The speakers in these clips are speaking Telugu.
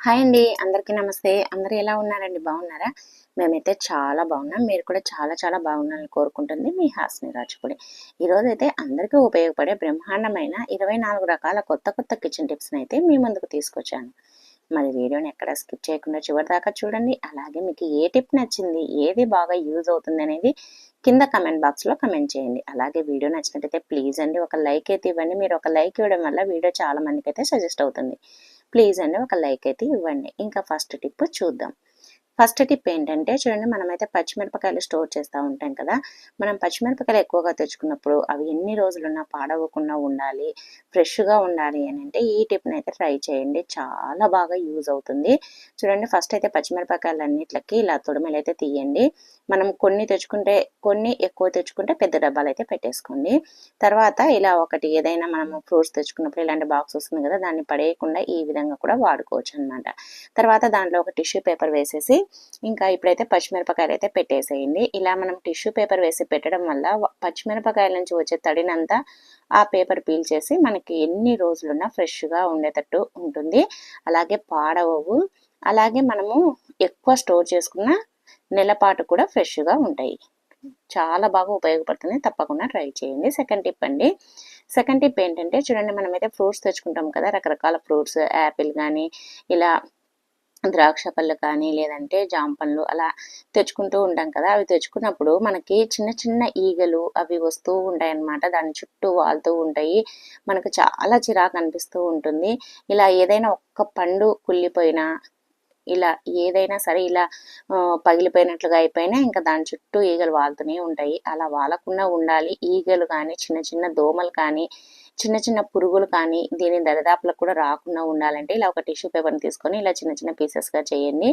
హాయ్ అండి. అందరికీ నమస్తే. అందరు ఎలా ఉన్నారండి? బాగున్నారా? మేమైతే చాలా బాగున్నాం. మీరు కూడా చాలా చాలా బాగున్నారని కోరుకుంటుంది మీ హాస్ని రాజుపుడి ఈరోజు అయితే అందరికీ ఉపయోగపడే బ్రహ్మాండమైన ఇరవై నాలుగు రకాల కొత్త కొత్త కిచెన్ టిప్స్ని అయితే మీ ముందుకు తీసుకొచ్చాను. మరి వీడియోని ఎక్కడ స్కిప్ చేయకుండా చివరి దాకా చూడండి. అలాగే మీకు ఏ టిప్ నచ్చింది ఏది బాగా యూజ్ అవుతుంది అనేది కింద కమెంట్ బాక్స్లో కమెంట్ చేయండి. అలాగే వీడియో నచ్చినట్టయితే ప్లీజ్ అండి. ఒక లైక్ అయితే ఇవ్వండి. మీరు ఒక లైక్ ఇవ్వడం వల్ల వీడియో చాలా మందికి అయితే సజెస్ట్ అవుతుంది. ప్లీజ్ అండి ఒక లైక్ అయితే ఇవ్వండి. ఇంకా ఫస్ట్ టిప్ చూద్దాం. ఫస్ట్ టిప్ ఏంటంటే చూడండి మనమైతే పచ్చిమిరపకాయలు స్టోర్ చేస్తూ ఉంటాం కదా. మనం పచ్చిమిరపకాయలు ఎక్కువగా తెచ్చుకున్నప్పుడు అవి ఎన్ని రోజులున్నా పాడవకుండా ఉండాలి ఫ్రెష్గా ఉండాలి అని అంటే ఈ టిప్ని అయితే ట్రై చేయండి. చాలా బాగా యూజ్ అవుతుంది. చూడండి ఫస్ట్ అయితే పచ్చిమిరపకాయలు అన్నిట్లకి ఇలా తొడిమెలు అయితే తీయండి. మనం కొన్ని తెచ్చుకుంటే కొన్ని ఎక్కువ తెచ్చుకుంటే పెద్ద డబ్బాలు అయితే పెట్టేసుకోండి. తర్వాత ఇలా ఒకటి ఏదైనా మనం ఫ్రూట్స్ తెచ్చుకున్నప్పుడు ఇలాంటి బాక్స్ వస్తుంది కదా దాన్ని పడేయకుండా ఈ విధంగా కూడా వాడుకోవచ్చు అనమాట తర్వాత దాంట్లో ఒక టిష్యూ పేపర్ వేసేసి ఇంకా ఇప్పుడైతే పచ్చిమిరపకాయలు అయితే పెట్టేసేయండి. ఇలా మనం టిష్యూ పేపర్ వేసి పెట్టడం వల్ల పచ్చిమిరపకాయల నుంచి వచ్చే తడినంతా ఆ పేపర్ పీల్చేసి మనకి ఎన్ని రోజులున్నా ఫ్రెష్గా ఉండేటట్టు ఉంటుంది. అలాగే పాడవవు. అలాగే మనము ఎక్కువ స్టోర్ చేసుకున్న నెలపాటు కూడా ఫ్రెష్గా ఉంటాయి. చాలా బాగా ఉపయోగపడుతుంది. తప్పకుండా ట్రై చేయండి. సెకండ్ టిప్ అండి. సెకండ్ టిప్ ఏంటంటే చూడండి మనమైతే ఫ్రూట్స్ తెచ్చుకుంటాం కదా రకరకాల ఫ్రూట్స్ యాపిల్ కానీ ఇలా ద్రాక్ష పళ్ళు కానీ లేదంటే జామ పండ్లు అలా తెచ్చుకుంటూ ఉంటాం కదా. అవి తెచ్చుకున్నప్పుడు మనకి చిన్న చిన్న ఈగలు అవి వస్తూ ఉంటాయి అన్నమాట దాని చుట్టూ వాళ్తూ ఉంటాయి. మనకు చాలా చిరాకు అనిపిస్తూ ఉంటుంది. ఇలా ఏదైనా ఒక్క పండు కుళ్ళిపోయినా ఇలా ఏదైనా సరే ఇలా పగిలిపోయినట్లుగా అయిపోయినా ఇంకా దాని చుట్టూ ఈగలు వాళ్తూనే ఉంటాయి. అలా వాలకుండా ఉండాలి. ఈగలు కానీ చిన్న చిన్న దోమలు కానీ చిన్న చిన్న పురుగులు కానీ దీని దరిదాపులకు కూడా రాకుండా ఉండాలంటే ఇలా ఒక టిష్యూ పేపర్ని తీసుకొని ఇలా చిన్న చిన్న పీసెస్గా చేయండి.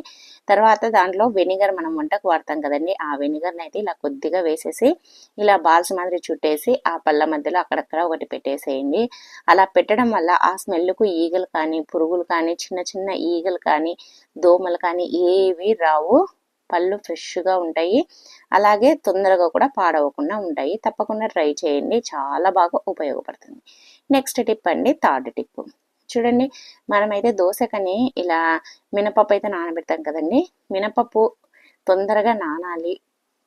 తర్వాత దాంట్లో వెనిగర్ మనం వంటకు వాడతాం కదండి ఆ వెనిగర్ని అయితే ఇలా కొద్దిగా వేసేసి ఇలా బాల్స్ మాదిరి చుట్టేసి ఆ పళ్ళ మధ్యలో అక్కడక్కడ ఒకటి పెట్టేసేయండి. అలా పెట్టడం వల్ల ఆ స్మెల్కు ఈగలు కానీ పురుగులు కానీ చిన్న చిన్న ఈగలు కానీ దోమలు కానీ ఏవి రావు. పళ్ళు ఫ్రెష్గా ఉంటాయి. అలాగే తొందరగా కూడా పాడవకుండా ఉంటాయి. తప్పకుండా ట్రై చేయండి. చాలా బాగా ఉపయోగపడుతుంది. నెక్స్ట్ టిప్ అండి థర్డ్ టిప్. చూడండి మనమైతే దోశకని ఇలా మినపప్పు అయితే నానబెడతాం కదండి. మినపప్పు తొందరగా నానాలి.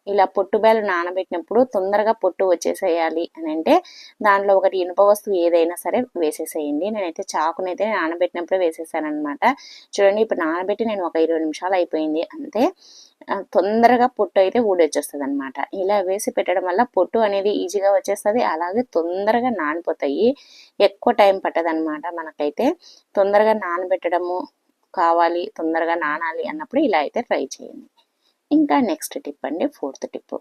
ఇలా పొట్టుబేలు నానబెట్టినప్పుడు తొందరగా పొట్టు వచ్చేసేయాలి అని అంటే దాంట్లో ఒకటి ఇనుప వస్తువు ఏదైనా సరే వేసేసేయండి. నేనైతే చాకునైతే నానబెట్టినప్పుడు వేసేసాను అనమాట చూడండి ఇప్పుడు నానబెట్టి నేను ఒక ఇరవై నిమిషాలు అయిపోయింది. అంతే తొందరగా పొట్టు అయితే ఊడొచ్చేస్తుంది అనమాట ఇలా వేసి పెట్టడం వల్ల పొట్టు అనేది ఈజీగా వచ్చేస్తుంది అలాగే తొందరగా నానిపోతాయి. ఎక్కువ టైం పట్టదనమాట మనకైతే. తొందరగా నానబెట్టడము కావాలి తొందరగా నానాలి అన్నప్పుడు ఇలా అయితే ట్రై చేయండి. ఇంకా నెక్స్ట్ టిప్ అండి ఫోర్త్ టిప్.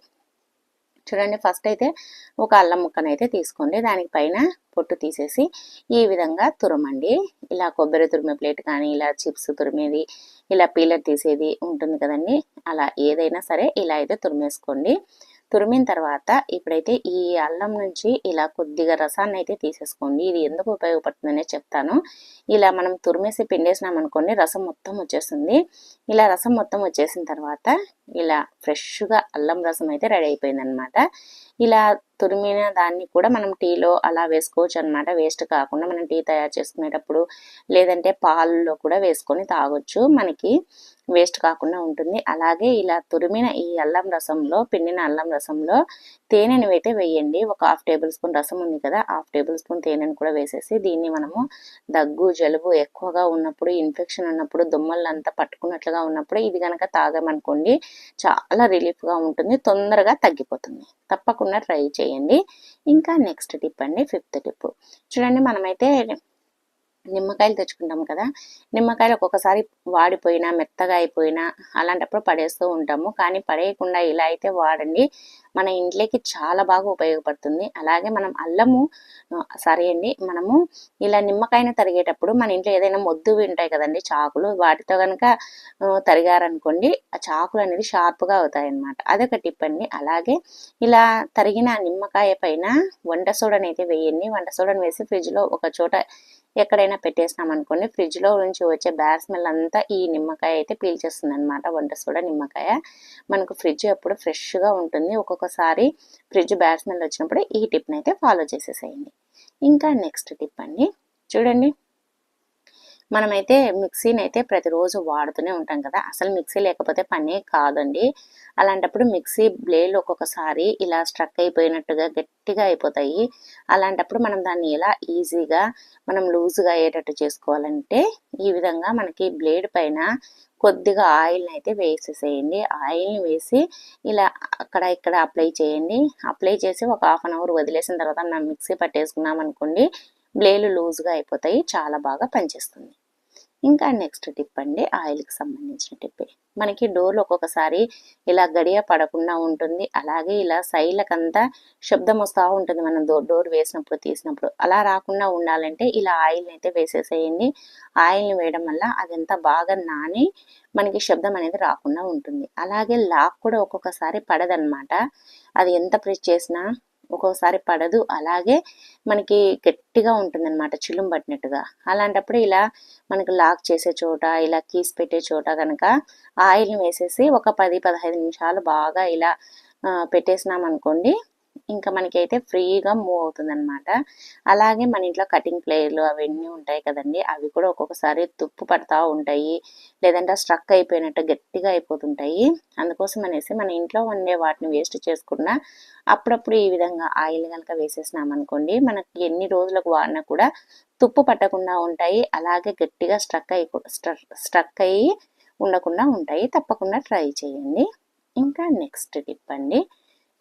చూడండి ఫస్ట్ అయితే ఒక అల్లం ముక్కను అయితే తీసుకోండి. దానికి పైన పొట్టు తీసేసి ఈ విధంగా తురమండి. ఇలా కొబ్బరి తురిమే ప్లేట్ కానీ ఇలా చిప్స్ తురిమేది ఇలా పీలర్ తీసేది ఉంటుంది కదండి. అలా ఏదైనా సరే ఇలా అయితే తురిమేసుకోండి. తురిమిన తర్వాత ఇప్పుడైతే ఈ అల్లం నుంచి ఇలా కొద్దిగా రసాన్ని అయితే తీసేసుకోండి. ఇది ఎందుకు ఉపయోగపడుతుందనే చెప్తాను. ఇలా మనం తురిమేసి పిండేసినాం అనుకోండి రసం మొత్తం వచ్చేస్తుంది. ఇలా రసం మొత్తం వచ్చేసిన తర్వాత ఇలా ఫ్రెష్గా అల్లం రసం అయితే రెడీ అయిపోయింది అనమాట ఇలా తురిమిన దాన్ని కూడా మనం టీలో అలా వేసుకోవచ్చు అనమాట వేస్ట్ కాకుండా మనం టీ తయారు చేసుకునేటప్పుడు లేదంటే పాలలో కూడా వేసుకొని తాగొచ్చు. మనకి వేస్ట్ కాకుండా ఉంటుంది. అలాగే ఇలా తురిమిన ఈ అల్లం రసంలో పిండిన అల్లం రసంలో తేనెను అయితే వేయండి. ఒక హాఫ్ టేబుల్ స్పూన్ రసం ఉంది కదా హాఫ్ టేబుల్ స్పూన్ తేనెను కూడా వేసేసి దీన్ని మనము దగ్గు జలుబు ఎక్కువగా ఉన్నప్పుడు ఇన్ఫెక్షన్ ఉన్నప్పుడు దుమ్మలంతా పట్టుకున్నట్లుగా ఉన్నప్పుడు ఇది కనుక తాగామనుకోండి చాలా రిలీఫ్గా ఉంటుంది. తొందరగా తగ్గిపోతుంది. తప్పకుండా ట్రై చేయండి. ఇంకా నెక్స్ట్ టిప్ అండి ఫిఫ్త్ టిప్ చూడండి మనమైతే నిమ్మకాయలు తెచ్చుకుంటాం కదా నిమ్మకాయలు ఒక్కొక్కసారి వాడిపోయినా మెత్తగా అయిపోయినా అలాంటప్పుడు పడేస్తూ ఉంటాము. కానీ పడేయకుండా ఇలా అయితే వాడండి. మన ఇంట్లోకి చాలా బాగా ఉపయోగపడుతుంది. అలాగే మనం అల్లము సరే అండి. మనము ఇలా నిమ్మకాయను తరిగేటప్పుడు మన ఇంట్లో ఏదైనా మొద్దు ఉంటాయి కదండి చాకులు వాటితో కనుక తరిగారనుకోండి ఆ చాకులు అనేది షార్ప్గా అవుతాయి అనమాట అదొక టిప్ అండి. అలాగే ఇలా తరిగిన నిమ్మకాయ పైన వంట సోడని అయితే వేయండి. వంట సోడని వేసి ఫ్రిడ్జ్లో ఒక చోట ఎక్కడైనా పెట్టేసినాం అనుకోండి ఫ్రిడ్జ్లో నుంచి వచ్చే బ్యాడ్ స్మెల్ అంతా ఈ నిమ్మకాయ అయితే పీల్చేస్తుంది అనమాట వంట సోడా నిమ్మకాయ. మనకు ఫ్రిడ్జ్ ఎప్పుడు ఫ్రెష్గా ఉంటుంది. ఒక్కొక్కసారి ఫ్రిడ్జ్ బ్యాడ్ స్మెల్ వచ్చినప్పుడు ఈ టిప్ని అయితే ఫాలో చేసేసేయండి. ఇంకా నెక్స్ట్ టిప్ అండి. చూడండి. మనమైతే మిక్సీని అయితే ప్రతిరోజు వాడుతూనే ఉంటాం కదా. అసలు మిక్సీ లేకపోతే పనే కాదండి. అలాంటప్పుడు మిక్సీ బ్లేడ్లు ఒక్కొక్కసారి ఇలా స్ట్రక్ అయిపోయినట్టుగా గట్టిగా అయిపోతాయి. అలాంటప్పుడు మనం దాన్ని ఎలా ఈజీగా మనం లూజ్గా అయ్యేటట్టు చేసుకోవాలంటే ఈ విధంగా మనకి బ్లేడ్ పైన కొద్దిగా ఆయిల్ని అయితే వేసేసేయండి. ఆయిల్ని వేసి ఇలా అక్కడ ఇక్కడ అప్లై చేయండి. అప్లై చేసి ఒక హాఫ్ అన్ అవర్ వదిలేసిన తర్వాత మనం మిక్సీ పట్టేసుకున్నాం అనుకోండి బ్లేలు లూజ్గా అయిపోతాయి. చాలా బాగా పనిచేస్తుంది. ఇంకా నెక్స్ట్ టిప్ అండి ఆయిల్కి సంబంధించిన టిప్ మనకి డోర్లు ఒక్కొక్కసారి ఇలా గడియ పడకుండా ఉంటుంది. అలాగే ఇలా సైడ్లకంతా శబ్దం వస్తూ ఉంటుంది మనం డోర్ వేసినప్పుడు తీసినప్పుడు. అలా రాకుండా ఉండాలంటే ఇలా ఆయిల్ని అయితే వేసేసేయండి. ఆయిల్ని వేయడం వల్ల అదంతా బాగా నాని మనకి శబ్దం అనేది రాకుండా ఉంటుంది. అలాగే లాక్ కూడా ఒక్కొక్కసారి పడదనమాట అది ఎంత ప్రెస్ చేసినా ఒక్కొక్కసారి పడదు. అలాగే మనకి గట్టిగా ఉంటుంది అనమాట చిలుం పట్టినట్టుగా. అలాంటప్పుడు ఇలా మనకి లాక్ చేసే చోట ఇలా కీస్ పెట్టే చోట కనుక ఆయిల్ని వేసేసి ఒక పది పదహైదు నిమిషాలు బాగా ఇలా పెట్టేసినాం అనుకోండి ఇంకా మనకైతే ఫ్రీగా మూవ్ అవుతుంది అనమాట అలాగే మన ఇంట్లో కటింగ్ ప్లేయర్లు అవన్నీ ఉంటాయి కదండి. అవి కూడా ఒక్కొక్కసారి తుప్పు పడతా ఉంటాయి. లేదంటే స్ట్రక్ అయిపోయినట్టు గట్టిగా అయిపోతుంటాయి. అందుకోసం అనేసి మన ఇంట్లో వండే వాటిని వేస్ట్ చేసుకున్నా అప్పుడప్పుడు ఈ విధంగా ఆయిల్ కనుక వేసేసినాం అనుకోండి మనకి ఎన్ని రోజులకు వాడినా కూడా తుప్పు పట్టకుండా ఉంటాయి. అలాగే గట్టిగా స్ట్రక్ అయి స్ట్రక్ అయ్యి ఉండకుండా ఉంటాయి. తప్పకుండా ట్రై చేయండి. ఇంకా నెక్స్ట్ టిప్ అండి.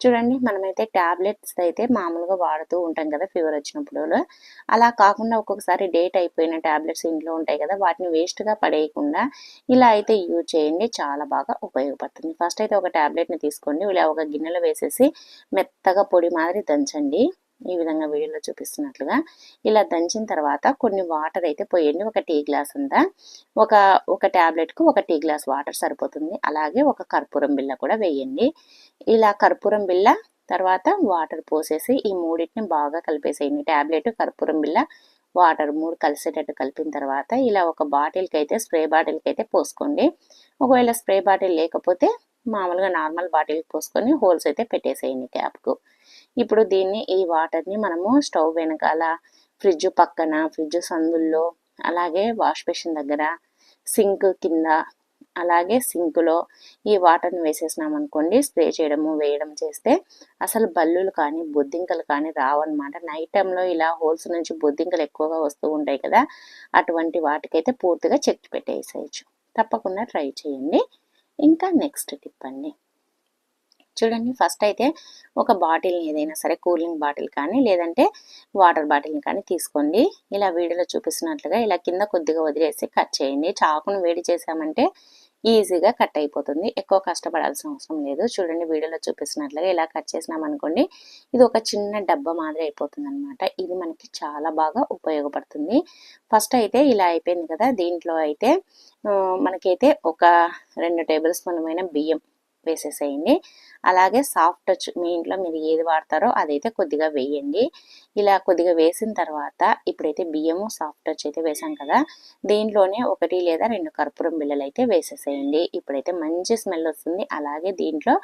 చూడండి మనమైతే ట్యాబ్లెట్స్ అయితే మామూలుగా వాడుతూ ఉంటాం కదా ఫీవర్ వచ్చినప్పుడు. అలా కాకుండా ఒక్కొక్కసారి డేట్ అయిపోయిన ట్యాబ్లెట్స్ ఇంట్లో ఉంటాయి కదా వాటిని వేస్ట్గా పడేయకుండా ఇలా అయితే యూజ్ చేయండి. చాలా బాగా ఉపయోగపడుతుంది. ఫస్ట్ అయితే ఒక ట్యాబ్లెట్ని తీసుకోండి. ఇలా ఒక గిన్నెలో వేసేసి మెత్తగా పొడి మాదిరి దంచండి. ఈ విధంగా వీడియోలో చూపిస్తున్నట్లుగా ఇలా దంచిన తర్వాత కొన్ని వాటర్ అయితే పోయండి. ఒక టీ గ్లాస్ అంతా ఒక ఒక ట్యాబ్లెట్కు ఒక టీ గ్లాస్ వాటర్ సరిపోతుంది. అలాగే ఒక కర్పూరం బిల్ల కూడా వేయండి. ఇలా కర్పూరం బిల్ల తర్వాత వాటర్ పోసేసి ఈ మూడింటిని బాగా కలిపేసేయండి. ట్యాబ్లెట్ కర్పూరం బిల్ల వాటర్ మూడు కలిసేటట్టు కలిపిన తర్వాత ఇలా ఒక బాటిల్కి అయితే స్ప్రే బాటిల్కి అయితే పోసుకోండి. ఒకవేళ స్ప్రే బాటిల్ లేకపోతే మామూలుగా నార్మల్ బాటిల్ పోసుకొని హోల్స్ అయితే పెట్టేసేయండి క్యాప్కు ఇప్పుడు దీన్ని ఈ వాటర్ని మనము స్టవ్ వెనకాల ఫ్రిడ్జ్ పక్కన ఫ్రిడ్జ్ సందుల్లో అలాగే వాష్ బేసిన్ దగ్గర సింక్ కింద అలాగే సింక్లో ఈ వాటర్ని వేసేసినాం అనుకోండి స్ప్రే చేయడము వేయడం చేస్తే అసలు బల్లులు కానీ బొద్దింకలు కానీ రావన్నమాట. నైట్ టైంలో ఇలా హోల్స్ నుంచి బొద్దింకలు ఎక్కువగా వస్తూ ఉంటాయి కదా అటువంటి వాటికైతే పూర్తిగా చెక్ పెట్టేసేయచ్చు. తప్పకుండా ట్రై చేయండి. ఇంకా నెక్స్ట్ టిప్ అండి. చూడండి ఫస్ట్ అయితే ఒక బాటిల్ని ఏదైనా సరే కూలింగ్ బాటిల్ కానీ లేదంటే వాటర్ బాటిల్ని కానీ తీసుకోండి. ఇలా వీడియోలో చూపిస్తున్నట్లుగా ఇలా కింద కొద్దిగా వదిలేసి కట్ చేయండి. చాకును వేడి చేసామంటే ఈజీగా కట్ అయిపోతుంది. ఎక్కువ కష్టపడాల్సిన అవసరం లేదు. చూడండి వీడియోలో చూపిస్తున్నట్లుగా ఇలా కట్ చేసినాం అనుకోండి ఇది ఒక చిన్న డబ్బా మాదిరి అయిపోతుంది అనమాట ఇది మనకి చాలా బాగా ఉపయోగపడుతుంది. ఫస్ట్ అయితే ఇలా అయిపోయింది కదా దీంట్లో అయితే మనకైతే ఒక రెండు టేబుల్ స్పూన్లమైన బియ్యం వేసేసేయండి. అలాగే సాఫ్ట్ టచ్ మీ ఇంట్లో మీరు ఏది వాడతారో అదైతే కొద్దిగా వేయండి. ఇలా కొద్దిగా వేసిన తర్వాత ఇప్పుడైతే బియ్యము సాఫ్ట్ టచ్ అయితే వేసాం కదా దీంట్లోనే ఒకటి లేదా రెండు కర్పూరం బిళ్ళలు అయితే వేసేసేయండి. ఇప్పుడైతే మంచి స్మెల్ వస్తుంది. అలాగే దీంట్లో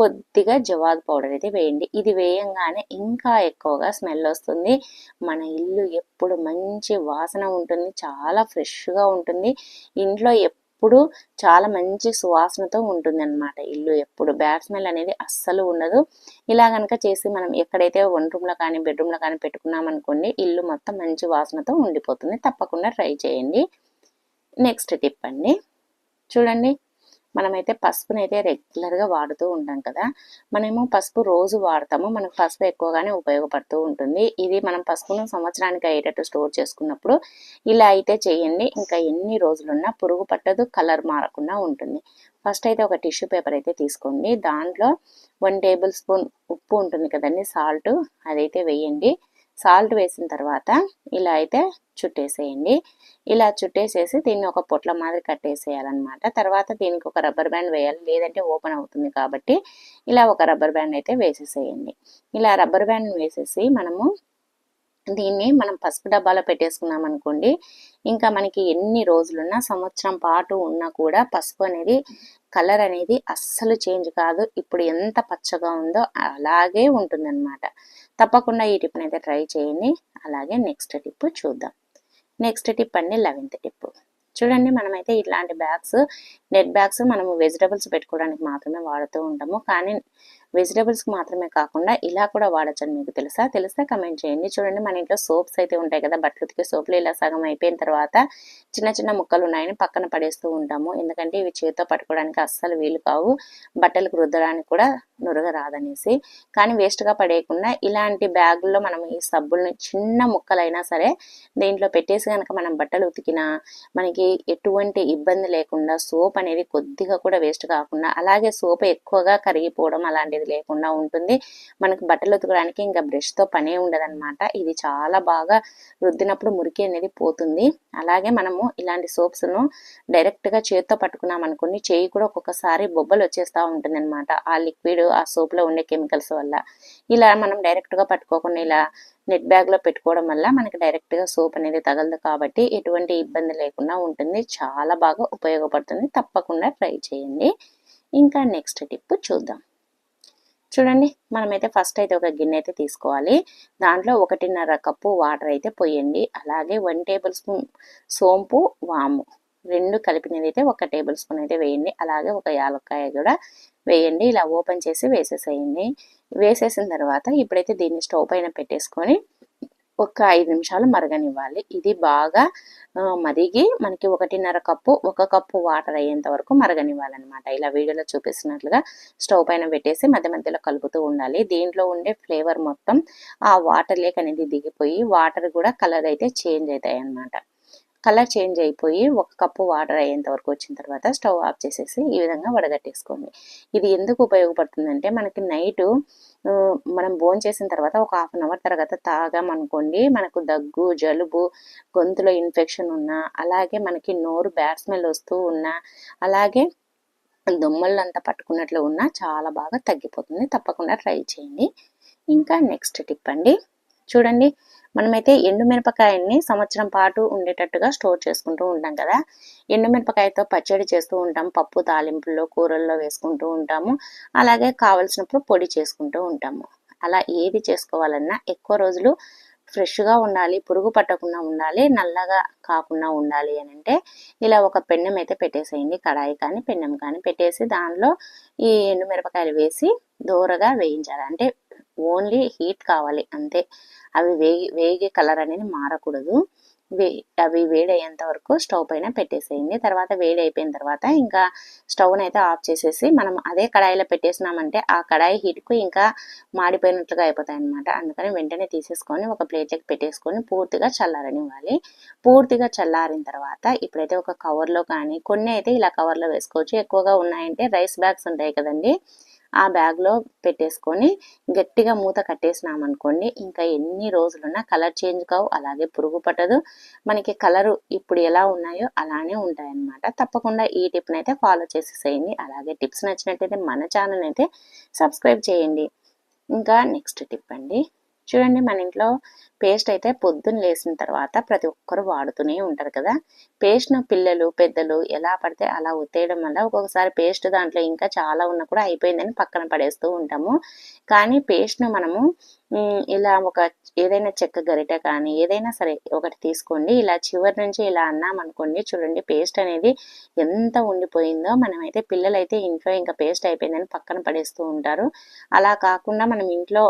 కొద్దిగా జవాద్ పౌడర్ అయితే వేయండి. ఇది వేయంగానే ఇంకా ఎక్కువగా స్మెల్ వస్తుంది. మన ఇల్లు ఎప్పుడు మంచి వాసన ఉంటుంది. చాలా ఫ్రెష్గా ఉంటుంది. ఇంట్లో ఎప్పుడు చాలా మంచి సువాసనతో ఉంటుంది అనమాట ఇల్లు. ఎప్పుడు బ్యాడ్ స్మెల్ అనేది అస్సలు ఉండదు. ఇలా కనుక చేసి మనం ఎక్కడైతే వన్ రూమ్లో కానీ బెడ్రూమ్లో కానీ పెట్టుకున్నామనుకోండి ఇల్లు మొత్తం మంచి వాసనతో ఉండిపోతుంది. తప్పకుండా ట్రై చేయండి. నెక్స్ట్ టిప్ అండి. చూడండి మనమైతే పసుపుని అయితే రెగ్యులర్గా వాడుతూ ఉంటాం కదా! మనము పసుపు రోజు వాడతాము. మనకు పసుపు ఎక్కువగానే ఉపయోగపడుతూ ఉంటుంది. ఇది మనం పసుపును సంవత్సరానికి అయ్యేటట్టు స్టోర్ చేసుకున్నప్పుడు ఇలా అయితే చేయండి. ఇంకా ఎన్ని రోజులున్నా పురుగు పట్టదు కలర్ మారకుండా ఉంటుంది. ఫస్ట్ అయితే ఒక టిష్యూ పేపర్ అయితే తీసుకోండి. దాంట్లో వన్ టేబుల్ స్పూన్ ఉప్పు ఉంటుంది కదండి సాల్ట్. అదైతే వేయండి. సాల్ట్ వేసిన తర్వాత ఇలా అయితే చుట్టేసేయండి. ఇలా చుట్టేసేసి దీన్ని ఒక పొట్ల మాదిరి కట్టేసేయాలన్నమాట. తర్వాత దీనికి ఒక రబ్బర్ బ్యాండ్ వేయాలి. లేదంటే ఓపెన్ అవుతుంది కాబట్టి ఇలా ఒక రబ్బర్ బ్యాండ్ అయితే వేసేసేయండి. ఇలా రబ్బర్ బ్యాండ్ వేసేసి మనము దీన్ని మనం పసుపు డబ్బాలో పెట్టేసుకున్నాం అనుకోండి ఇంకా మనకి ఎన్ని రోజులున్నా సంవత్సరం పాటు ఉన్నా కూడా పసుపు అనేది కలర్ అనేది అస్సలు చేంజ్ కాదు. ఇప్పుడు ఎంత పచ్చగా ఉందో అలాగే ఉంటుందన్నమాట. తప్పకుండా ఈ టిప్ని అయితే ట్రై చేయండి. అలాగే నెక్స్ట్ టిప్ చూద్దాం. నెక్స్ట్ టిప్ అండి లెవెన్త్ టిప్. చూడండి మనమైతే ఇట్లాంటి బ్యాగ్స్ నెట్ బ్యాగ్స్ మనము వెజిటబుల్స్ పెట్టుకోవడానికి మాత్రమే వాడుతూ ఉంటాము. కానీ వెజిటబుల్స్కి మాత్రమే కాకుండా ఇలా కూడా వాడచ్చని మీకు తెలుసా? తెలిస్తే కమెంట్ చేయండి. చూడండి మన ఇంట్లో సోప్స్ అయితే ఉంటాయి కదా బట్టలు ఉతికే సోపులు ఇలా సగం అయిపోయిన తర్వాత చిన్న చిన్న ముక్కలు ఉన్నాయని పక్కన పడేస్తూ ఉంటాము. ఎందుకంటే ఇవి చేతితో పట్టుకోవడానికి అస్సలు వీలు కావు. బట్టలకు రుద్దడానికి కూడా నురగ రాదనేసి. కానీ వేస్ట్గా పడేయకుండా ఇలాంటి బ్యాగుల్లో మనం ఈ సబ్బుల్ని చిన్న ముక్కలైనా సరే దీంట్లో పెట్టేసి కనుక మనం బట్టలు ఉతికినా మనకి ఎటువంటి ఇబ్బంది లేకుండా సోప్ అనేది కొద్దిగా కూడా వేస్ట్ కాకుండా అలాగే సోప్ ఎక్కువగా కరిగిపోవడం అనేది లేకుండా ఉంటుంది. మనకు బట్టలు ఉతకడానికి ఇంకా బ్రష్తో పనే ఉండదన్నమాట. ఇది చాలా బాగా రుద్దినప్పుడు మురికి అనేది పోతుంది. అలాగే మనము ఇలాంటి సోప్స్ను డైరెక్ట్గా చేతితో పట్టుకున్నాం అనుకోండి చేయి కూడా ఒక్కొక్కసారి బొబ్బలు వచ్చేస్తూ ఉంటుంది అనమాట ఆ లిక్విడ్ ఆ సోప్లో ఉండే కెమికల్స్ వల్ల. ఇలా మనం డైరెక్ట్గా పట్టుకోకుండా ఇలా నెట్ బ్యాగ్లో పెట్టుకోవడం వల్ల మనకి డైరెక్ట్గా సోప్ అనేది తగలదు కాబట్టి ఎటువంటి ఇబ్బంది లేకుండా ఉంటుంది. చాలా బాగా ఉపయోగపడుతుంది. తప్పకుండా ట్రై చేయండి. ఇంకా నెక్స్ట్ టిప్ చూద్దాం. చూడండి మనమైతే ఫస్ట్ అయితే ఒక గిన్నె అయితే తీసుకోవాలి. దాంట్లో ఒకటిన్నర కప్పు వాటర్ అయితే పోయండి. అలాగే వన్ టేబుల్ స్పూన్ సోంపు వాము రెండు కలిపినది అయితే ఒక టేబుల్ స్పూన్ అయితే వేయండి. అలాగే ఒక యాలక్కాయ కూడా వేయండి. ఇలా ఓపెన్ చేసి వేసేసేయండి. వేసేసిన తర్వాత ఇప్పుడైతే దీన్ని స్టవ్ పైన పెట్టేసుకొని ఒక ఐదు నిమిషాలు మరగనివ్వాలి. ఇది బాగా మరిగి మనకి ఒకటిన్నర కప్పు ఒక కప్పు వాటర్ అయ్యేంత వరకు మరగనివ్వాలన్నమాట. ఇలా వీడియోలో చూపిస్తున్నట్లుగా స్టవ్ పైన పెట్టేసి మధ్య మధ్యలో కలుపుతూ ఉండాలి. దీంట్లో ఉండే ఫ్లేవర్ మొత్తం ఆ వాటర్ లేక్ అనేది దిగిపోయి వాటర్ కూడా కలర్ అయితే చేంజ్ అవుతాయి అన్నమాట కలర్ చేంజ్ అయిపోయి ఒక కప్పు వాటర్ అయ్యేంత వరకు వచ్చిన తర్వాత స్టవ్ ఆఫ్ చేసేసి ఈ విధంగా వడగట్టేసుకోండి. ఇది ఎందుకు ఉపయోగపడుతుందంటే మనకి నైట్ మనం భోజనం చేసిన తర్వాత ఒక హాఫ్ అన్ అవర్ తర్వాత తాగామనుకోండి మనకు దగ్గు జలుబు గొంతులో ఇన్ఫెక్షన్ ఉన్నా అలాగే మనకి నోరు బ్యాడ్ స్మెల్ వస్తూ ఉన్నా అలాగే దొమ్మలు అంతా పట్టుకున్నట్లు ఉన్నా చాలా బాగా తగ్గిపోతుంది. తప్పకుండా ట్రై చేయండి. ఇంకా నెక్స్ట్ టిప్ అండి. చూడండి మనమైతే ఎండుమిరపకాయల్ని సంవత్సరం పాటు ఉండేటట్టుగా స్టోర్ చేసుకుంటూ ఉంటాం కదా. ఎండుమిరపకాయతో పచ్చడి చేస్తూ ఉంటాం. పప్పు తాలింపుల్లో కూరల్లో వేసుకుంటూ ఉంటాము. అలాగే కావలసినప్పుడు పొడి చేసుకుంటూ ఉంటాము. అలా ఏది చేసుకోవాలన్నా ఎక్కువ రోజులు ఫ్రెష్గా ఉండాలి పురుగు పట్టకుండా ఉండాలి నల్లగా కాకుండా ఉండాలి అని అంటే ఇలా ఒక పెన్నెం అయితే పెట్టేసేయండి. కడాయి కానీ పెన్నెం కానీ పెట్టేసి దానిలో ఈ ఎండుమిరపకాయలు వేసి దూరగా వేయించాలి. అంటే ఓన్లీ హీట్ కావాలి అంతే. అవి వేగి వేగి కలర్ అనేది మారకూడదు. వే అవి వేడి అయ్యేంత వరకు స్టవ్ పైన పెట్టేసేయండి. తర్వాత వేడి అయిపోయిన తర్వాత ఇంకా స్టవ్ని అయితే ఆఫ్ చేసేసి మనం అదే కడాయిలో పెట్టేసినామంటే ఆ కడాయి హీట్కు ఇంకా మాడిపోయినట్లుగా అయిపోతాయి అనమాట అందుకని వెంటనే తీసేసుకొని ఒక ప్లేట్లోకి పెట్టేసుకొని పూర్తిగా చల్లారనివ్వాలి. పూర్తిగా చల్లారిన తర్వాత ఇప్పుడైతే ఒక కవర్లో కానీ కొన్ని అయితే ఇలా కవర్లో వేసుకోవచ్చు. ఎక్కువగా ఉన్నాయంటే రైస్ బ్యాగ్స్ ఉంటాయి కదండి. ఆ బ్యాగ్లో పెట్టేసుకొని గట్టిగా మూత కట్టేసినామనుకోండి ఇంకా ఎన్ని రోజులున్నా కలర్ చేంజ్ కావు అలాగే పురుగు పట్టదు. మనకి కలరు ఇప్పుడు ఎలా ఉన్నాయో అలానే ఉంటాయన్నమాట. తప్పకుండా ఈ టిప్ని అయితే ఫాలో చేసేసేయండి అలాగే టిప్స్ నచ్చినట్టయితే మన ఛానల్ అయితే సబ్స్క్రైబ్ చేయండి. ఇంకా నెక్స్ట్ టిప్ అండి. చూడండి మన ఇంట్లో పేస్ట్ అయితే పొద్దున్న లేసిన తర్వాత ప్రతి ఒక్కరు వాడుతూనే ఉంటారు కదా. పేస్ట్ను పిల్లలు పెద్దలు ఎలా పడితే అలా ఉత్తేయడం వల్ల ఒక్కొక్కసారి పేస్ట్ దాంట్లో ఇంకా చాలా ఉన్నా కూడా అయిపోయిందని పక్కన పడేస్తూ ఉంటాము. కానీ పేస్ట్ను మనము ఇలా ఒక ఏదైనా చెక్క గరిట కానీ ఏదైనా సరే ఒకటి తీసుకోండి. ఇలా చివరి నుంచి ఇలా అన్నామనుకోండి చూడండి పేస్ట్ అనేది ఎంత ఉండిపోయిందో. మనమైతే పిల్లలైతే ఇంట్లో ఇంకా పేస్ట్ అయిపోయిందని పక్కన పడేస్తూ ఉంటారు. అలా కాకుండా మనం ఇంట్లో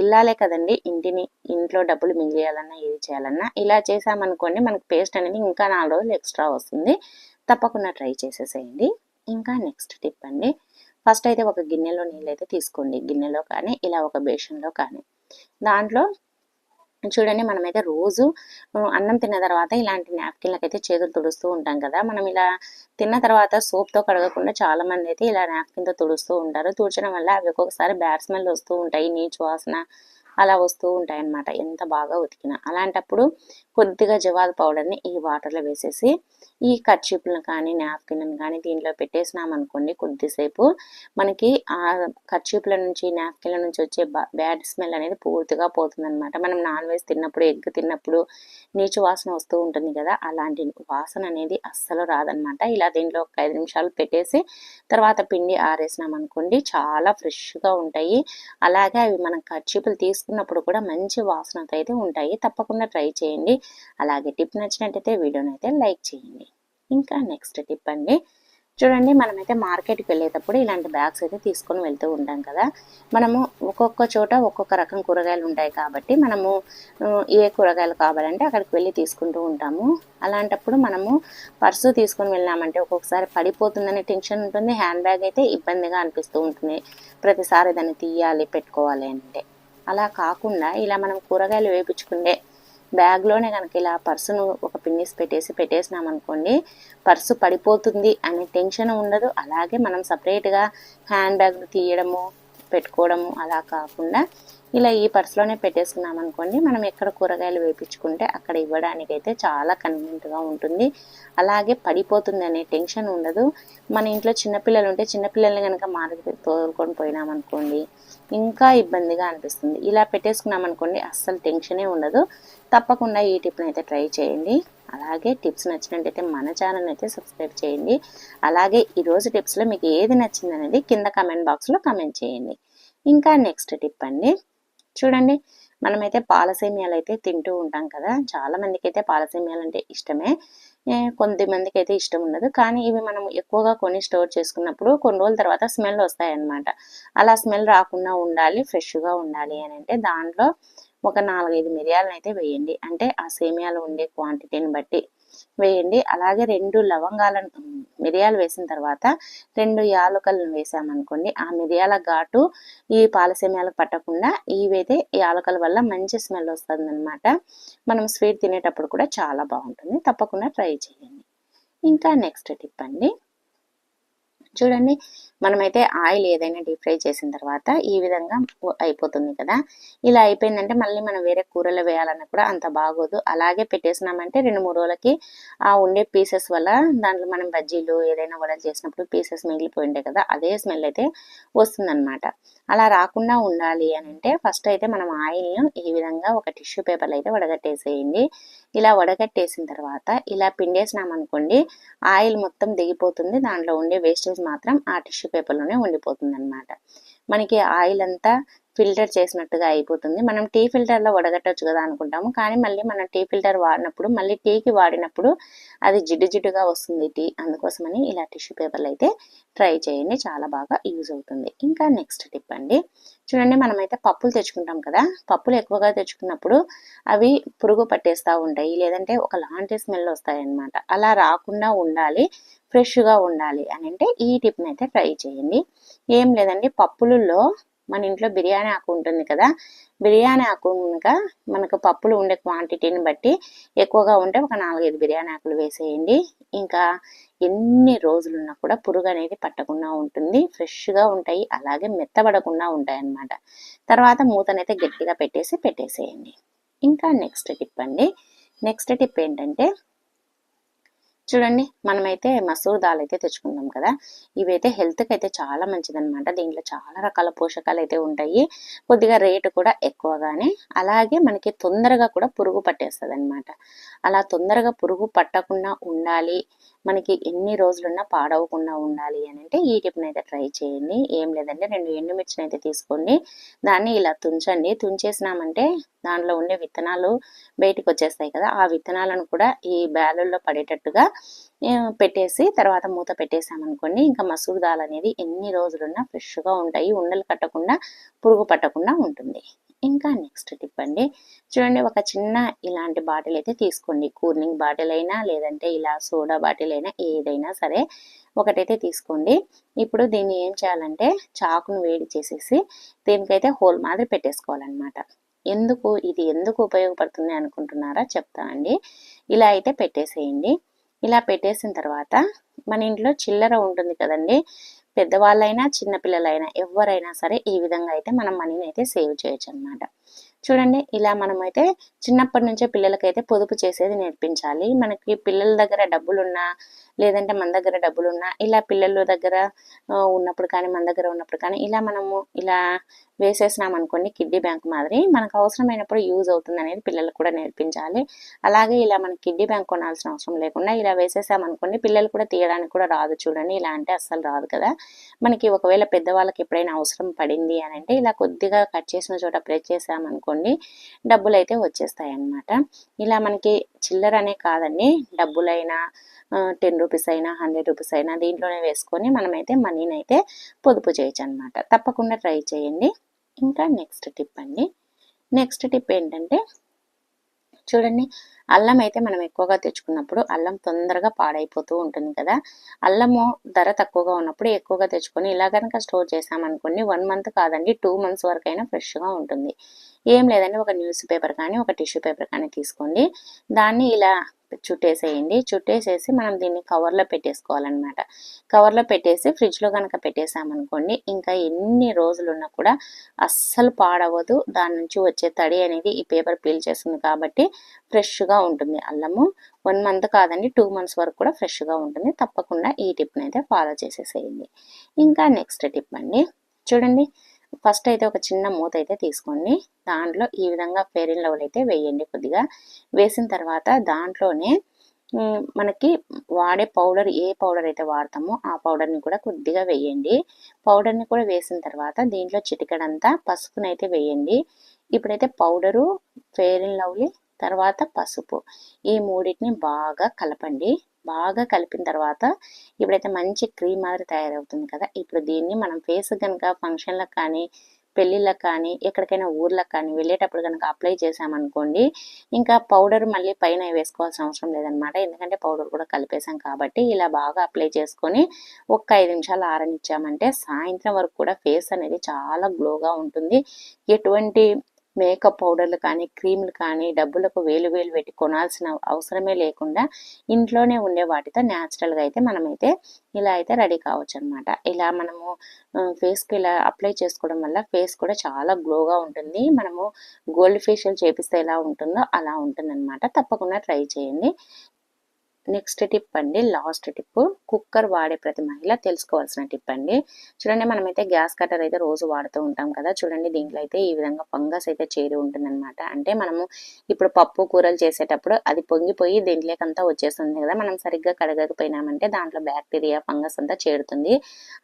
ఇల్లాలే కదండి. ఇంటిని ఇంట్లో డబ్బులు మిగిలియాలన్నా ఏది చేయాలన్నా ఇలా చేసామనుకోండి మనకు పేస్ట్ అనేది ఇంకా నాలుగు రోజులు ఎక్స్ట్రా వస్తుంది. తప్పకుండా ట్రై చేసేసేయండి. ఇంకా నెక్స్ట్ టిప్ అండి. ఫస్ట్ అయితే ఒక గిన్నెలో నీళ్ళు అయితే తీసుకోండి. గిన్నెలో కానీ ఇలా ఒక బేషన్లో కానీ. దాంట్లో చూడండి మనమైతే రోజు అన్నం తిన్న తర్వాత ఇలాంటి నాప్కిన్లకు అయితే చేతులు తుడుస్తూ ఉంటాం కదా! మనం ఇలా తిన్న తర్వాత సోప్తో కడగకుండా చాలా మంది అయితే ఇలా నాప్కిన్తో తుడుస్తూ ఉంటారు. తుడచడం వల్ల అవి ఒక్కొక్కసారి బ్యాడ్ స్మెల్ వస్తూ ఉంటాయి. నీచు వాసన అలా వస్తూ ఉంటాయి అన్నమాట ఎంత బాగా ఉతికినా. అలాంటప్పుడు కొద్దిగా జవాదు పౌడర్ని ఈ వాటర్లో వేసేసి ఈ కర్చీపులను కానీ నాప్కిన్లను కానీ దీంట్లో పెట్టేసినాం అనుకోండి కొద్దిసేపు మనకి ఆ కర్చీపుల నుంచి నాప్కిన్ల నుంచి వచ్చే బ్యాడ్ స్మెల్ అనేది పూర్తిగా పోతుందన్నమాట. మనం నాన్ వెజ్ తిన్నప్పుడు ఎగ్ తిన్నప్పుడు నీచు వాసన వస్తూ ఉంటుంది కదా అలాంటి వాసన అనేది అస్సలు రాదనమాట ఇలా దీంట్లో ఒక ఐదు నిమిషాలు పెట్టేసి తర్వాత పిండి ఆరేసినాం అనుకోండి చాలా ఫ్రెష్గా ఉంటాయి. అలాగే అవి మనం కర్చీపులు తీసుకున్నప్పుడు కూడా మంచి వాసనతో అయితే ఉంటాయి. తప్పకుండా ట్రై చేయండి. అలాగే టిప్ నచ్చినట్టయితే వీడియోని అయితే లైక్ చేయండి. ఇంకా నెక్స్ట్ టిప్ అండి. చూడండి మనమైతే మార్కెట్కి వెళ్ళేటప్పుడు ఇలాంటి బ్యాగ్స్ అయితే తీసుకొని వెళ్తూ ఉంటాం కదా. మనము ఒక్కొక్క చోట ఒక్కొక్క రకం కూరగాయలు ఉంటాయి కాబట్టి మనము ఏ కూరగాయలు కావాలంటే అక్కడికి వెళ్ళి తీసుకుంటూ ఉంటాము. అలాంటప్పుడు మనము పర్సు తీసుకొని వెళ్ళామంటే ఒక్కొక్కసారి పడిపోతుందనే టెన్షన్ ఉంటుంది. హ్యాండ్ బ్యాగ్ అయితే ఇబ్బందిగా అనిపిస్తూ ఉంటుంది. ప్రతిసారి దాన్ని తీయాలి పెట్టుకోవాలి అంటే. అలా కాకుండా ఇలా మనం కూరగాయలు వేపించుకుంటే బ్యాగ్లోనే కనుక ఇలా పర్సును ఒక పిన్నిస్ పెట్టేసి పెట్టేసినాం అనుకోండి పర్సు పడిపోతుంది అనే టెన్షన్ ఉండదు. అలాగే మనం సపరేట్గా హ్యాండ్ బ్యాగ్ తీయడము పెట్టుకోవడము అలా కాకుండా ఇలా ఈ పర్సులోనే పెట్టేసుకున్నాం అనుకోండి మనం ఎక్కడ కూరగాయలు వేపించుకుంటే అక్కడ ఇవ్వడానికి అయితే చాలా కన్వీనియంట్గా ఉంటుంది. అలాగే పడిపోతుంది అనే టెన్షన్ ఉండదు. మన ఇంట్లో చిన్నపిల్లలు ఉంటే చిన్నపిల్లల్ని కనుక మార్కెట్ తోలుకొని పోయినామనుకోండి ఇంకా ఇబ్బందిగా అనిపిస్తుంది. ఇలా పెట్టేసుకున్నాం అనుకోండి అస్సలు టెన్షనే ఉండదు. తప్పకుండా ఈ టిప్ని అయితే ట్రై చేయండి. అలాగే టిప్స్ నచ్చినట్టయితే మన ఛానల్ అయితే సబ్స్క్రైబ్ చేయండి. అలాగే ఈరోజు టిప్స్లో మీకు ఏది నచ్చింది అనేది కింద కమెంట్ బాక్స్లో కమెంట్ చేయండి. ఇంకా నెక్స్ట్ టిప్ అండి. చూడండి మనమైతే పాలసేమియాలు అయితే తింటూ ఉంటాం కదా. చాలా మందికి అయితే పాలసేమియాలు అంటే ఇష్టమే. కొంతమందికి అయితే ఇష్టం ఉండదు. కానీ ఇవి మనం ఎక్కువగా కొని స్టోర్ చేసుకున్నప్పుడు కొన్ని రోజుల తర్వాత స్మెల్ వస్తాయి అన్నమాట అలా స్మెల్ రాకుండా ఉండాలి ఫ్రెష్గా ఉండాలి అని అంటే దాంట్లో ఒక నాలుగైదు మిరియాలను అయితే వేయండి. అంటే ఆ సేమియాలో ఉండే క్వాంటిటీని బట్టి వేయండి. అలాగే రెండు లవంగాలను మిరియాలు వేసిన తర్వాత రెండు యాలకలను వేసామనుకోండి ఆ మిరియాల ఘాటు ఈ పాలసేమియాలకు పట్టకుండా ఇవైతే యాలకల వల్ల మంచి స్మెల్ వస్తుంది అనమాట మనం స్వీట్ తినేటప్పుడు కూడా చాలా బాగుంటుంది. తప్పకుండా ట్రై చేయండి. ఇంకా నెక్స్ట్ టిప్ అండి. చూడండి. మనమైతే ఆయిల్ ఏదైనా డీప్ ఫ్రై చేసిన తర్వాత ఈ విధంగా అయిపోతుంది కదా. ఇలా అయిపోయిందంటే మళ్ళీ మనం వేరే కూరలో వేయాలన్నా కూడా అంత బాగోదు. అలాగే పెట్టేసినామంటే రెండు మూడు రోజులకి ఆ ఉండే పీసెస్ వల్ల దాంట్లో మనం బజ్జీలు ఏదైనా వడలు చేసినప్పుడు పీసెస్ మిగిలిపోయి ఉంటాయి కదా. అదే స్మెల్ అయితే వస్తుందన్నమాట. అలా రాకుండా ఉండాలి అని అంటే ఫస్ట్ అయితే మనం ఆయిల్ను ఈ విధంగా ఒక టిష్యూ పేపర్లో అయితే వడగట్టేసేయండి. ఇలా వడగట్టేసిన తర్వాత ఇలా పిండేసినామనుకోండి ఆయిల్ మొత్తం దిగిపోతుంది. దాంట్లో ఉండే వేస్టేజ్ మాత్రం ఆ టిష్యూ పేపర్లోనే ఉండిపోతుంది అనమాట మనకి ఆయిల్ అంతా ఫిల్టర్ చేసినట్టుగా అయిపోతుంది. మనం టీ ఫిల్టర్లో వడగట్టవచ్చు కదా అనుకుంటాము. కానీ మళ్ళీ మనం టీ ఫిల్టర్ వాడినప్పుడు మళ్ళీ టీకి వాడినప్పుడు అది జిడ్డు జిడ్డుగా వస్తుంది టీ. అందుకోసమని ఇలా టిష్యూ పేపర్లు అయితే ట్రై చేయండి. చాలా బాగా యూజ్ అవుతుంది. ఇంకా నెక్స్ట్ టిప్ అండి. చూడండి మనమైతే పప్పులు తెచ్చుకుంటాం కదా. పప్పులు ఎక్కువగా తెచ్చుకున్నప్పుడు అవి పురుగు పట్టేస్తూ ఉంటాయి. లేదంటే ఒక లాంటి స్మెల్ వస్తాయి అన్నమాట అలా రాకుండా ఉండాలి. ఫ్రెష్గా ఉండాలి అని అంటే ఈ టిప్ని అయితే ట్రై చేయండి. ఏం లేదండి పప్పులలో మన ఇంట్లో బిర్యానీ ఆకు ఉంటుంది కదా బిర్యానీ ఆకు కనుక మనకు పప్పులు ఉండే క్వాంటిటీని బట్టి ఎక్కువగా ఉంటే ఒక నాలుగైదు బిర్యానీ ఆకులు వేసేయండి. ఇంకా ఎన్ని రోజులున్నా కూడా పురుగు అనేది పట్టకుండా ఉంటుంది ఫ్రెష్గా ఉంటాయి అలాగే మెత్తబడకుండా ఉంటాయి అన్నమాట తర్వాత మూతనైతే గట్టిగా పెట్టేసి పెట్టేసేయండి. ఇంకా నెక్స్ట్ టిప్ అండి. నెక్స్ట్ టిప్ ఏంటంటే చూడండి మనమైతే మసూర్ దాల్ అయితే తెచ్చుకుందాం కదా. ఇవైతే హెల్త్కి అయితే చాలా మంచిదనమాట దీంట్లో చాలా రకాల పోషకాలు అయితే ఉంటాయి. కొద్దిగా రేటు కూడా ఎక్కువగానే అలాగే మనకి తొందరగా కూడా పురుగు పట్టేస్తుంది అనమాట అలా తొందరగా పురుగు పట్టకుండా ఉండాలి మనకి ఎన్ని రోజులున్నా పాడవకుండా ఉండాలి అని అంటే ఈ టిప్ని అయితే ట్రై చేయండి. ఏం లేదంటే రెండు ఎండుమిర్చిని అయితే తీసుకోండి. దాన్ని ఇలా తుంచండి. తుంచేసినామంటే దాంట్లో ఉండే విత్తనాలు బయటకు వచ్చేస్తాయి కదా ఆ విత్తనాలను కూడా ఈ బ్యాలుల్లో పడేటట్టుగా పెట్టేసి తర్వాత మూత పెట్టేసామనుకోండి ఇంకా మసూర్ దాల్ అనేది ఎన్ని రోజులున్నా ఫ్రెష్గా ఉంటాయి. ఉండలు కట్టకుండా పురుగు పట్టకుండా ఉంటుంది. ఇంకా నెక్స్ట్ టిప్ అండి. చూడండి ఒక చిన్న ఇలాంటి బాటిల్ అయితే తీసుకోండి. కూలింగ్ బాటిల్ అయినా లేదంటే ఇలా సోడా బాటిల్ అయినా ఏదైనా సరే ఒకటైతే తీసుకోండి. ఇప్పుడు దీన్ని ఏం చేయాలంటే చాకును వేడి చేసేసి దీనికైతే హోల్ మాదిరి పెట్టేసుకోవాలన్నమాట. ఎందుకు ఇది ఎందుకు ఉపయోగపడుతుంది అనుకుంటున్నారా చెప్తానండి ఇలా అయితే పెట్టేసేయండి. ఇలా పెట్టేసిన తర్వాత మన ఇంట్లో చిల్లర ఉంటుంది కదండి పెద్దవాళ్ళైనా చిన్నపిల్లలైనా ఎవరైనా సరే ఈ విధంగా అయితే మనం మనీని అయితే సేవ్ చేయొచ్చు అనమాట చూడండి ఇలా మనమైతే చిన్నప్పటి నుంచే పిల్లలకైతే పొదుపు చేసేది నేర్పించాలి. మనకి పిల్లల దగ్గర డబ్బులున్నా లేదంటే మన దగ్గర డబ్బులున్నా ఇలా పిల్లల దగ్గర ఉన్నప్పుడు కానీ మన దగ్గర ఉన్నప్పుడు కానీ ఇలా మనము ఇలా వేసేసినాం అనుకోండి కిడ్డీ బ్యాంక్ మాదిరి మనకు అవసరమైనప్పుడు యూజ్ అవుతుంది అనేది పిల్లలకు కూడా నేర్పించాలి. అలాగే ఇలా మన కిడ్డీ బ్యాంక్ కొనాల్సిన అవసరం లేకుండా ఇలా వేసేసామనుకోండి పిల్లలు కూడా తీయడానికి కూడా రాదు చూడండి ఇలా అంటే అస్సలు రాదు కదా. మనకి ఒకవేళ పెద్దవాళ్ళకి ఎప్పుడైనా అవసరం పడింది అని అంటే ఇలా కొద్దిగా కట్ చేసిన చోట ప్రెస్ చేసామనుకోండి డబ్బులు అయితే వచ్చేస్తాయి. అన్నమాట ఇలా మనకి చిల్లర అనే కాదండి. డబ్బులైనా టెన్ రూపీస్ అయినా హండ్రెడ్ రూపీస్ అయినా దీంట్లోనే వేసుకొని మనమైతే మనీని అయితే పొదుపు చేయొచ్చు అనమాట తప్పకుండా ట్రై చేయండి. ఇంకా నెక్స్ట్ టిప్ అండి. నెక్స్ట్ టిప్ ఏంటంటే చూడండి. అల్లం అయితే మనం ఎక్కువగా తెచ్చుకున్నప్పుడు అల్లం తొందరగా పాడైపోతూ ఉంటుంది కదా. అల్లము ధర తక్కువగా ఉన్నప్పుడు ఎక్కువగా తెచ్చుకొని ఇలా కనుక స్టోర్ చేసామనుకోండి వన్ మంత్ కాదండి టూ మంత్స్ వరకు అయినా ఫ్రెష్గా ఉంటుంది. ఏం లేదండి ఒక న్యూస్ పేపర్ కానీ ఒక టిష్యూ పేపర్ కానీ తీసుకోండి. దాన్ని ఇలా చుట్టేసేయండి. చుట్టేసేసి మనం దీన్ని కవర్లో పెట్టేసుకోవాలన్నమాట. కవర్లో పెట్టేసి ఫ్రిడ్జ్లో కనుక పెట్టేసామనుకోండి ఇంకా ఎన్ని రోజులు ఉన్నా కూడా అస్సలు పాడవదు. దాని నుంచి వచ్చే తడి అనేది ఈ పేపర్ పీల్ చేస్తుంది కాబట్టి ఫ్రెష్గా ఉంటుంది అల్లము. వన్ మంత్ కాదండి టూ మంత్స్ వరకు కూడా ఫ్రెష్గా ఉంటుంది. తప్పకుండా ఈ టిప్ని అయితే ఫాలో చేసేసేయండి. ఇంకా నెక్స్ట్ టిప్ అండి. చూడండి ఫస్ట్ అయితే ఒక చిన్న మూత అయితే తీసుకోండి. దాంట్లో ఈ విధంగా ఫెయిర్ అండ్ లవ్లీ అయితే వేయండి కొద్దిగా. వేసిన తర్వాత దాంట్లోనే మనకి వాడే పౌడర్ ఏ పౌడర్ అయితే వాడతామో ఆ పౌడర్ని కూడా కొద్దిగా వేయండి. పౌడర్ని కూడా వేసిన తర్వాత దీంట్లో చిటికడంతా పసుపునైతే వేయండి. ఇప్పుడైతే పౌడరు ఫెయిర్ అండ్ లవ్లీ తర్వాత పసుపు. ఈ మూడింటిని బాగా కలపండి. బాగా కలిపిన తర్వాత ఇప్పుడైతే మంచి క్రీమ్ మాదిరి తయారవుతుంది కదా. ఇప్పుడు దీన్ని మనం ఫేస్ కనుక ఫంక్షన్లకు కానీ పెళ్ళిళ్ళకి కానీ ఎక్కడికైనా ఊర్లకు కానీ వెళ్ళేటప్పుడు కనుక అప్లై చేసామనుకోండి ఇంకా పౌడర్ మళ్ళీ పైన వేసుకోవాల్సిన అవసరం లేదనమాట ఎందుకంటే పౌడర్ కూడా కలిపేసాం కాబట్టి ఇలా బాగా అప్లై చేసుకొని ఒక్క ఐదు నిమిషాలు ఆరనిచ్చామంటే సాయంత్రం వరకు కూడా ఫేస్ అనేది చాలా గ్లోగా ఉంటుంది. ఎటువంటి మేకప్ పౌడర్లు కానీ క్రీములు కానీ డబ్బులకు వేలు వేలు పెట్టి కొనాల్సిన అవసరమే లేకుండా ఇంట్లోనే ఉండే వాటితో న్యాచురల్గా అయితే మనమైతే ఇలా అయితే రెడీ కావచ్చు అనమాట ఇలా మనము ఫేస్కి ఇలా అప్లై చేసుకోవడం వల్ల ఫేస్ కూడా చాలా గ్లోగా ఉంటుంది. మనము గోల్డ్ ఫేషియల్ చేపిస్తే ఎలా ఉంటుందో అలా ఉంటుంది తప్పకుండా ట్రై చేయండి. నెక్స్ట్ టిప్ అండి లాస్ట్ టిప్. కుక్కర్ వాడే ప్రతి మహిళ తెలుసుకోవాల్సిన టిప్ అండి. చూడండి మనమైతే గ్యాస్ కట్టర్ అయితే రోజు వాడుతూ ఉంటాం కదా. చూడండి దీంట్లో అయితే ఈ విధంగా ఫంగస్ అయితే చేరి ఉంటుందన్నమాట. అంటే మనము ఇప్పుడు పప్పు కూరలు చేసేటప్పుడు అది పొంగిపోయి దీంట్లోకంతా వచ్చేస్తుంది కదా. మనం సరిగ్గా కడగకపోయినామంటే దాంట్లో బ్యాక్టీరియా ఫంగస్ అంతా చేరుతుంది.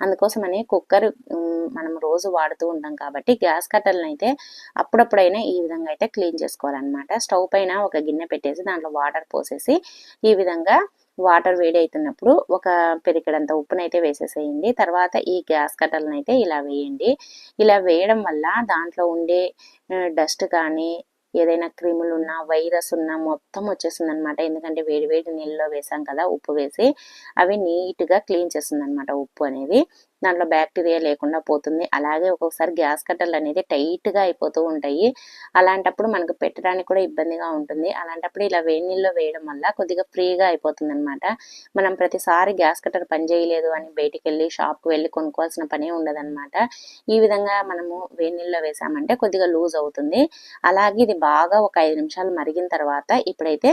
అందుకోసమని కుక్కర్ మనం రోజు వాడుతూ ఉంటాం కాబట్టి గ్యాస్ కట్టర్లను అయితే అప్పుడప్పుడైనా ఈ విధంగా అయితే క్లీన్ చేసుకోవాలన్నమాట. స్టవ్ పైన ఒక గిన్నె పెట్టేసి దాంట్లో వాటర్ పోసేసి ఈ విధంగా వాటర్ వేడి అవుతున్నప్పుడు ఒక పెరికడంత ఉప్పునైతే వేసేసేయండి. తర్వాత ఈ గ్యాస్ కట్టలను అయితే ఇలా వేయండి. ఇలా వేయడం వల్ల దాంట్లో ఉండే డస్ట్ కానీ ఏదైనా క్రిములు ఉన్నా వైరస్ ఉన్నా మొత్తం వచ్చేస్తుంది అనమాట ఎందుకంటే వేడి వేడి నీళ్ళలో వేసాం కదా ఉప్పు వేసి అవి నీట్గా క్లీన్ చేస్తుంది అనమాట ఉప్పు అనేది. దాంట్లో బ్యాక్టీరియా లేకుండా పోతుంది. అలాగే ఒక్కొక్కసారి గ్యాస్ కట్టర్లు అనేది టైట్గా అయిపోతూ ఉంటాయి. అలాంటప్పుడు మనకు పెట్టడానికి కూడా ఇబ్బందిగా ఉంటుంది. అలాంటప్పుడు ఇలా వేడి నీళ్ళలో వేయడం వల్ల కొద్దిగా ఫ్రీగా అయిపోతుంది అనమాట మనం ప్రతిసారి గ్యాస్ కట్టర్ పని చేయలేదు అని బయటికి వెళ్ళి షాప్కి వెళ్ళి కొనుక్కోవాల్సిన పనే ఉండదన్నమాట. ఈ విధంగా మనము వేడి నీళ్ళలో వేసామంటే కొద్దిగా లూజ్ అవుతుంది. అలాగే ఇది బాగా ఒక ఐదు నిమిషాలు మరిగిన తర్వాత ఇప్పుడైతే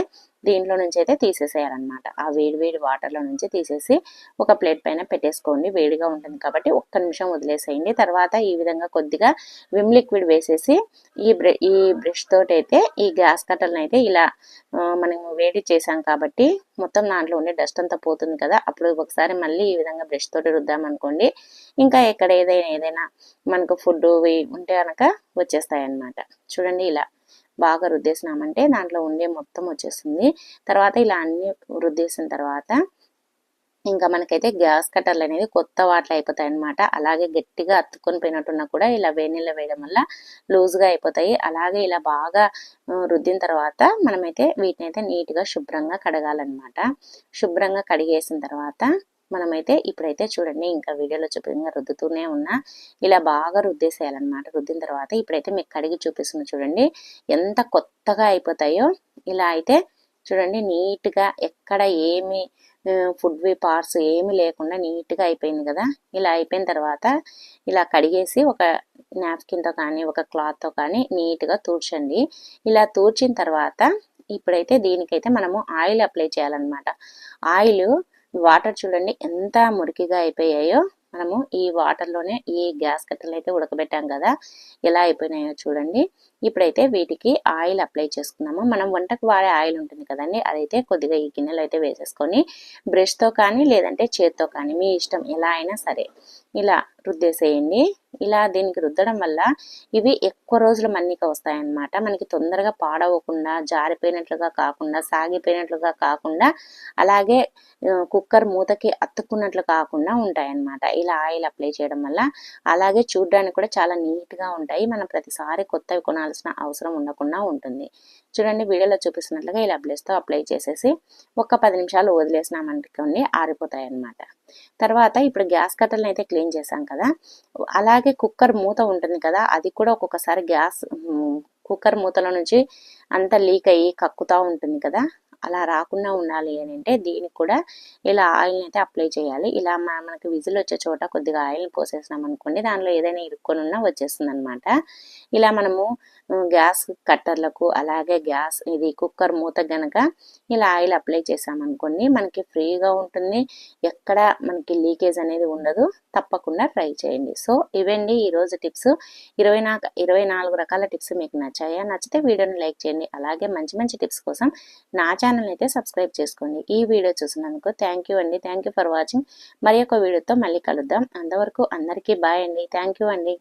దీంట్లో నుంచి అయితే తీసేసేయాలన్నమాట. ఆ వేడి వేడి వాటర్లో నుంచి తీసేసి ఒక ప్లేట్ పైన పెట్టేసుకోండి. వేడిగా ఉంటుంది కాబట్టి ఒక్క నిమిషం వదిలేసేయండి. తర్వాత ఈ విధంగా కొద్దిగా విమ్ లిక్విడ్ వేసేసి ఈ బ్ర ఈ బ్రష్ తోటి అయితే ఈ గ్యాస్ కట్టలను అయితే ఇలా మనం వేడి చేసాం కాబట్టి మొత్తం దాంట్లో ఉండే డస్ట్ అంతా పోతుంది కదా. అప్పుడు ఒకసారి మళ్ళీ ఈ విధంగా బ్రష్ తోటి రుద్దామనుకోండి ఇంకా ఎక్కడ ఏదైనా ఏదైనా మనకు ఫుడ్ ఉంటే కనుక వచ్చేస్తాయి అన్నమాట చూడండి ఇలా బాగా రుద్దేసినామంటే దాంట్లో ఉండే మొత్తం వచ్చేస్తుంది. తర్వాత ఇలా అన్ని రుద్దేసిన తర్వాత ఇంకా మనకైతే గ్యాస్ కట్టర్లు అనేది కొత్త వాటిలో అయిపోతాయి అన్నమాట అలాగే గట్టిగా అత్తుకొని పోయినట్టున్నా కూడా ఇలా వేడినీళ్ళు వేయడం వల్ల లూజ్గా అయిపోతాయి. అలాగే ఇలా బాగా రుద్దిన తర్వాత మనమైతే వీటిని అయితే నీట్గా శుభ్రంగా కడగాలన్నమాట. శుభ్రంగా కడిగేసిన తర్వాత మనమైతే ఇప్పుడైతే చూడండి ఇంకా వీడియోలో చూపించగా రుద్దుతూనే ఉన్నా. ఇలా బాగా రుద్దేసేయాలన్నమాట. రుద్దిన తర్వాత ఇప్పుడైతే మీకు కడిగి చూపిస్తున్నా చూడండి. ఎంత కొత్తగా అయిపోతాయో. ఇలా అయితే చూడండి నీట్గా ఎక్కడ ఏమి ఫుడ్ వి పార్ట్స్ ఏమి లేకుండా నీట్గా అయిపోయింది కదా. ఇలా అయిపోయిన తర్వాత ఇలా కడిగేసి ఒక నాప్కిన్తో కానీ ఒక క్లాత్తో కానీ నీట్గా తూడ్చండి. ఇలా తూడ్చిన తర్వాత ఇప్పుడైతే దీనికైతే మనము ఆయిల్ అప్లై చేయాలన్నమాట. ఆయిల్ వాటర్ చూడండి ఎంత మురికిగా అయిపోయాయో. మనము ఈ వాటర్లోనే ఈ గ్యాస్ కట్టెలు అయితే ఉడకబెట్టాం కదా. ఎలా అయిపోయినాయో చూడండి. ఇప్పుడైతే వీటికి ఆయిల్ అప్లై చేసుకున్నాము. మనం వంటకు వాడే ఆయిల్ ఉంటుంది కదండి అదైతే కొద్దిగా ఈ గిన్నెలో అయితే వేసేసుకొని బ్రష్తో కానీ లేదంటే చేత్తో కానీ మీ ఇష్టం ఎలా అయినా సరే ఇలా రుద్దేసేయండి. ఇలా దీనికి రుద్దడం వల్ల ఇవి ఎక్కువ రోజులు మన్నిక వస్తాయన్నమాట. మనకి తొందరగా పాడవకుండా జారిపోయినట్లుగా కాకుండా సాగిపోయినట్లుగా కాకుండా అలాగే కుక్కర్ మూతకి అతుక్కున్నట్లు కాకుండా ఉంటాయన్నమాట. ఇలా ఆయిల్ అప్లై చేయడం వల్ల అలాగే చూడడానికి కూడా చాలా నీట్గా ఉంటాయి. మనం ప్రతిసారి కొత్తవి చేసుకోవాల్సిన అవసరం ఉండకుండా ఉంటుంది. చూడండి వీడియోలో చూపిస్తున్నట్లుగా ఇలా బ్లెస్తో అప్లై చేసేసి ఒక పది నిమిషాలు వదిలేసినామనుకోండి ఆరిపోతాయి అన్నమాట తర్వాత ఇప్పుడు గ్యాస్ కట్టెలను అయితే క్లీన్ చేసాం కదా. అలాగే కుక్కర్ మూత ఉంటుంది కదా అది కూడా ఒక్కొక్కసారి గ్యాస్ కుక్కర్ మూతలో నుంచి అంత లీక్ అయ్యి కక్కుతూ ఉంటుంది కదా. అలా రాకుండా ఉండాలి అని అంటే దీనికి కూడా ఇలా ఆయిల్ని అయితే అప్లై చేయాలి. ఇలా మనకి విజిల్ వచ్చే చోట కొద్దిగా ఆయిల్ని పోసేసినాం అనుకోండి దానిలో ఏదైనా ఇరుక్కొని ఉన్నా వచ్చేస్తుంది అనమాట ఇలా మనము గ్యాస్ కట్టర్లకు అలాగే గ్యాస్ ఇది కుక్కర్ మూత గనక ఇలా ఆయిల్ అప్లై చేసామనుకోండి మనకి ఫ్రీగా ఉంటుంది. ఎక్కడ మనకి లీకేజ్ అనేది ఉండదు. తప్పకుండా ట్రై చేయండి. సో ఇవండి ఈరోజు టిప్స్. ఇరవై నాలుగు ఇరవై నాలుగు రకాల టిప్స్ మీకు నచ్చాయా? నచ్చితే వీడియోని లైక్ చేయండి. అలాగే మంచి మంచి టిప్స్ కోసం నా ఛానల్ అయితే సబ్స్క్రైబ్ చేసుకోండి. ఈ వీడియో చూసినందుకు థ్యాంక్ యూ అండి. థ్యాంక్ యూ ఫర్ వాచింగ్ మరి ఒక వీడియోతో మళ్ళీ కలుద్దాం. అంతవరకు అందరికీ బాయ్ అండి. థ్యాంక్ యూ అండి.